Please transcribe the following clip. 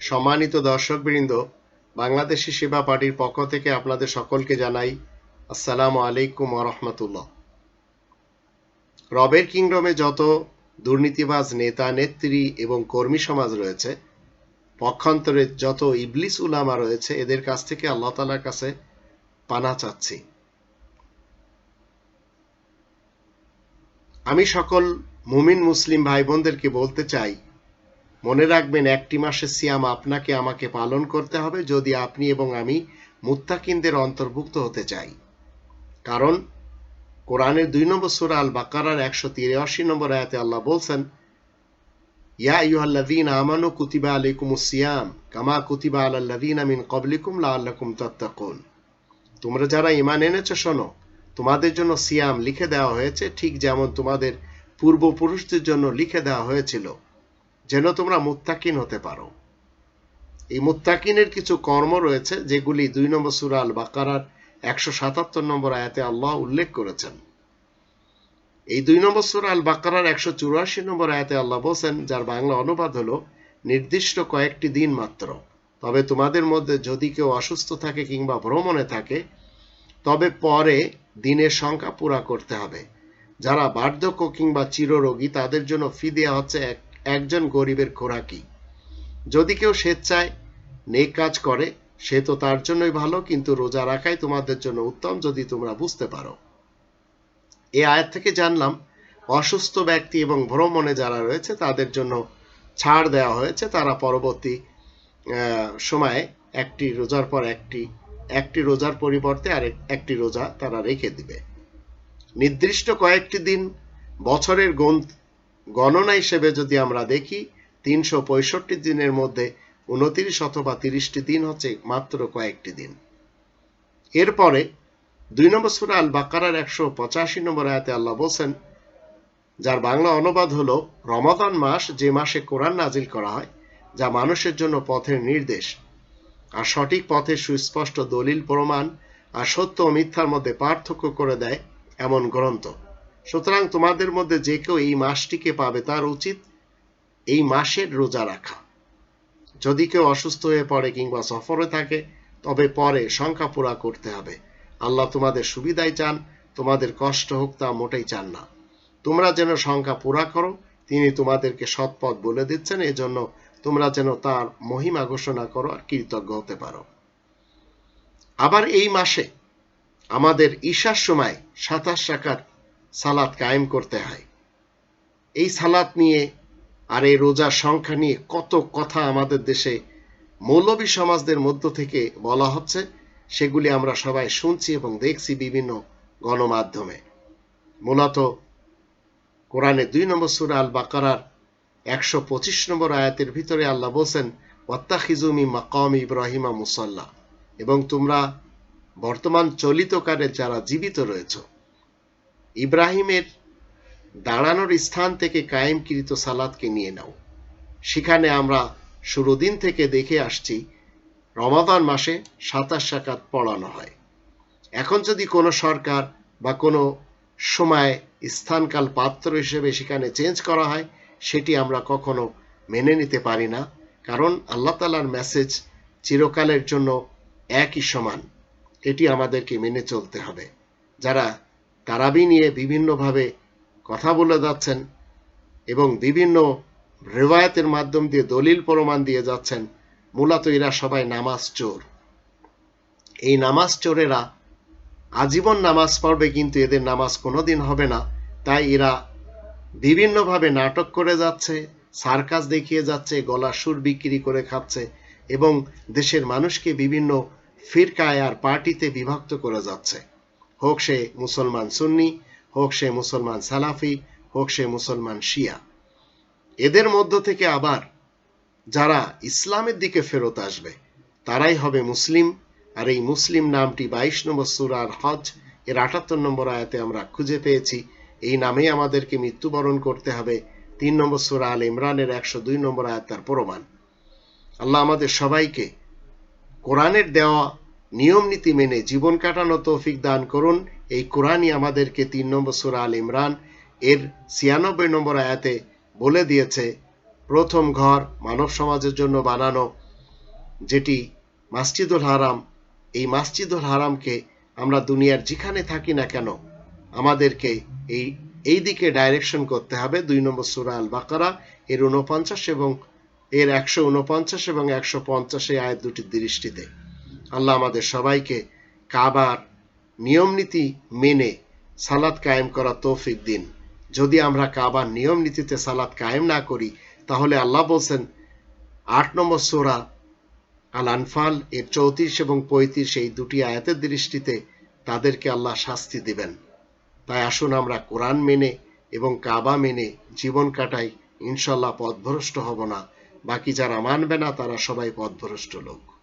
সম্মানিত দর্শকবৃন্দ, বাংলাদেশি সেবা পার্টির পক্ষ থেকে আপনাদের সকলকে জানাই আসসালামু আলাইকুম রহমতুল্লাহ। রবের কিংডমে যত দুর্নীতিবাজ নেতা, নেত্রী এবং কর্মী সমাজ রয়েছে, পক্ষান্তরে যত ইবলিস উলামা রয়েছে, এদের কাছ থেকে আল্লাহ তালার কাছে পানা চাচ্ছি। আমি সকল মুমিন মুসলিম ভাই বোনদেরকে বলতে চাই মনে রাখবেন, একটি মাসের সিয়াম আপনাকে, আমাকে পালন করতে হবে যদি আপনি এবং আমি মুত্তাকিনদের অন্তর্ভুক্ত হতে চাই। কারণ কোরআনের দুই নম্বর সুরা আল বাকারার একশো তিরাশি নম্বর আয়াতে আল্লাহ বলছেন, ইয়া আইয়ুহাল্লাযীন আমানু কুতিবা আলাইকুমুস সিয়াম কামা কুতিবা আলাল্লাযীনা মিন ক্বাবলিকুম লাআল্লাকুম তাত্তাকুন। তোমরা যারা ঈমান এনেছো, শোনো, তোমাদের জন্য সিয়াম লিখে দেওয়া হয়েছে, ঠিক যেমন তোমাদের পূর্বপুরুষদের জন্য লিখে দেওয়া হয়েছিল। যেন তোমরা মুত্তাকিন হতে পারো। এই মুত্তাকিনের কিছু কর্ম রয়েছে, যেগুলি দুই নম্বর সুরা আল বাকারার একশো সাতাত্তর নম্বর আয়াতে আল্লাহ উল্লেখ করেছেন। এই দুই নম্বর সুরা আল বাকারার একশো চুরাশি নম্বর আয়াতে আল্লাহ বলছেন, যার বাংলা অনুবাদ হলো, নির্দিষ্ট কয়েকটি দিন মাত্র। তবে তোমাদের মধ্যে যদি কেউ অসুস্থ থাকে কিংবা ভ্রমণে থাকে, তবে পরে দিনের সংখ্যা পুরা করতে হবে। যারা বার্ধক্য কিংবা চিররোগী, তাদের জন্য ফি দেওয়া হচ্ছে এক একজন গরিবের খোরাকি যদি কেউ স্বেচ্ছায় নেক কাজ করে, সে তো তার জন্যই ভালো, কিন্তু রোজা রাখাই তোমাদের জন্য উত্তম যদি তোমরা বুঝতে পারো। এই আয়াত থেকে জানলাম, অসুস্থ ব্যক্তি এবং ভ্রমণে যারা রয়েছে, তাদের জন্য ছাড় দেওয়া হয়েছে। তারা পরবর্তী সময়ে একটি রোজার পর একটি একটি রোজার পরিবর্তে আর একটি রোজা তারা রেখে দিবে। নির্দিষ্ট কয়েকটি দিন বছরের গণনা হিসেবে যদি আমরা দেখি, তিনশো পঁয়ষট্টি দিনের মধ্যে উনত্রিশ অথবা তিরিশটি দিন হচ্ছে মাত্র কয়েকটি দিন। এরপরে দুই নম্বর সুরা আল বাকারার একশো পঁচাশি নম্বর আয়াতে আল্লাহ বলছেন, যার বাংলা অনুবাদ হলো, রমাদান মাস যে মাসে কোরআন নাজিল করা হয়, যা মানুষের জন্য পথের নির্দেশ। আর সঠিক পথের সুস্পষ্ট দলিল প্রমাণ আর সত্য ও মিথ্যার মধ্যে পার্থক্য করে দেয় এমন গ্রন্থ। সুতরাং তোমাদের মধ্যে যে কেউ এই মাসটিকে পাবে তার উচিত এই মাসের রোজা রাখা। যদি কেউ অসুস্থ হয়ে পড়ে কিংবা সফরে থাকে, তবে পরে সংখ্যা পুরা করতে হবে। আল্লাহ তোমাদের সুবিধাই চান, তোমাদের কষ্ট হোক তা মোটেই চান না। তোমরা যেন সংখ্যা পুরা করো, তিনি তোমাদেরকে সৎপথ বলে দিচ্ছেন, এজন্য তোমরা যেন তার মহিমা ঘোষণা করো আর কৃতজ্ঞ হতে পারো। আবার এই মাসে আমাদের ঈশার সময় সাতাশ টাকার সালাত কায়েম করতে হয়। এই সালাত নিয়ে আর এই রোজার সংখ্যা নিয়ে কত কথা আমাদের দেশে মৌলবী সমাজদের মধ্য থেকে বলা হচ্ছে, সেগুলি আমরা সবাই শুনছি এবং দেখছি বিভিন্ন গণমাধ্যমে। মূলত কোরআনে দুই নম্বর সুরা আল বাকারার একশো পঁচিশ নম্বর আয়াতের ভিতরে আল্লাহ বলছেন ওয়াত্তাখিজুমি মাকাম ইব্রাহিমা মুসল্লা এবং তোমরা বর্তমান চলিতকালে যারা জীবিত রয়েছ ইব্রাহিমের দাঁড়ানোর স্থান থেকে কায়েমকৃত সালাদকে নিয়ে নাও। সেখানে আমরা শুরু দিন থেকে দেখে আসছি, রমাদান মাসে সাতাশ সাকাত পড়ানো হয়। এখন যদি কোনো সরকার বা কোনো সময় স্থানকাল পাত্র হিসেবে সেখানে চেঞ্জ করা হয়, সেটি আমরা কখনো মেনে নিতে পারি না। কারণ আল্লাহ তালার মেসেজ চিরকালের জন্য একই সমান। এটি আমাদেরকে মেনে চলতে হবে। যারা তারাবি নিয়ে বিভিন্নভাবে কথা বলে যাচ্ছেন এবং বিভিন্ন রেওয়ায়তের মাধ্যম দিয়ে দলিল প্রমাণ দিয়ে যাচ্ছেন। মূলত এরা সবাই নামাজ চোর। এই নামাজ চোরেরা আজীবন নামাজ পড়বে কিন্তু এদের নামাজ কোনোদিন হবে না। তাই এরা বিভিন্নভাবে নাটক করে যাচ্ছে, সার্কাস দেখিয়ে যাচ্ছে গলা সুর বিক্রি করে খাচ্ছে এবং দেশের মানুষকে বিভিন্ন ফিরকায় আর পার্টিতে বিভক্ত করে যাচ্ছে। হোক সে মুসলমান সুন্নি, হোক সে মুসলমান সালাফি, হোক সে মুসলমান শিয়া। এদের মধ্য থেকে আবার যারা ইসলামের দিকে ফেরত আসবে, তারাই হবে মুসলিম। আর এই মুসলিম নামটি বাইশ নম্বর সুরার হজ, এর আটাত্তর নম্বর আয়াতে আমরা খুঁজে পেয়েছি। এই নামেই আমাদেরকে মৃত্যুবরণ করতে হবে। তিন নম্বর সুরা আল ইমরানের একশো দুই নম্বর আয়াত তার প্রমাণ। আল্লাহ আমাদের সবাইকে কোরআনের দেওয়া নিয়ম নীতি মেনে জীবন কাটানো তৌফিক দান করুন। এই কোরআনই আমাদেরকে তিন নম্বর সুরা আল ইমরান এর ছিয়ানব্বই নম্বর আয়াতে বলে দিয়েছে, প্রথম ঘর মানব সমাজের জন্য বানানো, যেটি মাসজিদুল হারাম। এই মাসজিদুল হারামকে আমরা দুনিয়ার যেখানে থাকি না কেন, আমাদেরকে এই এই দিকে ডাইরেকশন করতে হবে। দুই নম্বর সুরা আল বাকারা এর উনপঞ্চাশ এবং, এর একশো উনপঞ্চাশ এবং একশো পঞ্চাশ আয়াত দুটির দৃষ্টিতে। আল্লাহ আমাদের সবাইকে কাবার নিয়ম নীতি মেনে সালাদ কায়েম করা তৌফিক দিন। যদি আমরা কাবার নিয়ম নীতিতে সালাদ কায়েম না করি, তাহলে আল্লাহ বলছেন, আট নম্বর সোরা আল আনফাল এর চৌত্রিশ এবং পঁয়ত্রিশ এই দুটি আয়াতের দৃষ্টিতে তাদেরকে আল্লাহ শাস্তি দিবেন। তাই আসুন আমরা কোরআন মেনে এবং কাবা মেনে জীবন কাটাই। ইনশাল্লাহ পথভ্রষ্ট হব না। বাকি যারা মানবে না, তারা সবাই পথভ্রষ্ট লোক।